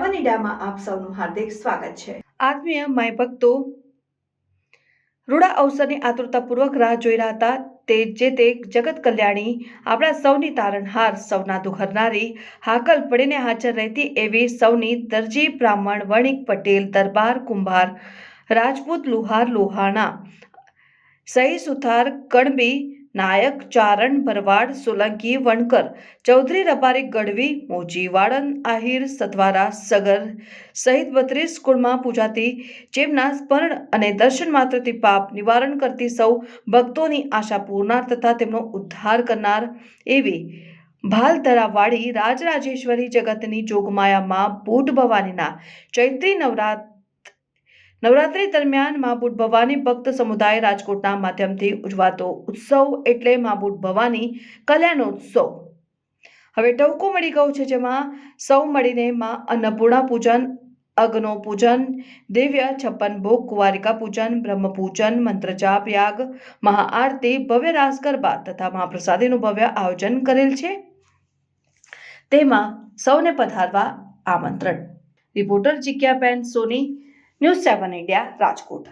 મીડિયામાં આપ સૌનું હાર્દિક સ્વાગત છે. આત્મીય માય ભક્તો રૂડા અવસરની આતુરતાપૂર્વક રાહ જોઈ રહ્યા હતા તે જે તે જગત કલ્યાણી, આપણા સૌની તારણહાર સૌના દુહરનારી હાકલ પડીને હાજર રહેતી એવી સૌની દરજી બ્રાહ્મણ વણિક પટેલ, દરબાર કુંભાર, રાજપૂત લુહાર લોહાણા, સહી સુથાર કણબી નાયક, ચારણ, ભરવાડ, સોલંકી, વણકર, ચૌધરી, રબારી, ગઢવી મોજી વાળન આહિર સતવારા સગર સહિત બત્રીસ કુળમાં પૂજાતી, જેમના સ્મરણ અને દર્શન માત્રથી પાપ નિવારણ કરતી સૌ ભક્તોની આશા પૂરનાર તથા તેમનો ઉદ્ધાર કરનાર એવી ભાલધરાવાળી રાજરાજેશ્વરી જગતની જોગમાયામાં ભૂટ ભવાનીના ચૈત્રી નવરાત નવરાત્રી દરમિયાન મા બુટ ભવાની ભક્ત સમુદાય રાજકોટના માધ્યમથી ઉજવાતો ઉત્સવ એટલે મા બુટ ભવાની કલ્યાણોત્સવ. હવે ટવકો મળી ગયો છે જેમાં સૌ મળીને માં અન્નપૂર્ણા પૂજન, અગ્નો પૂજન, દિવ્ય છપ્પન ભોગ, કુવારિકા પૂજન, બ્રહ્મ પૂજન મંત્રજાપ યાગ, મહાઆરતી, ભવ્ય રાસ ગરબા તથા મહાપ્રસાદીનું ભવ્ય આયોજન કરેલ છે. તેમાં સૌને પધારવા આમંત્રણ. Reporter Jikyaben Soni news seven India Rajkot.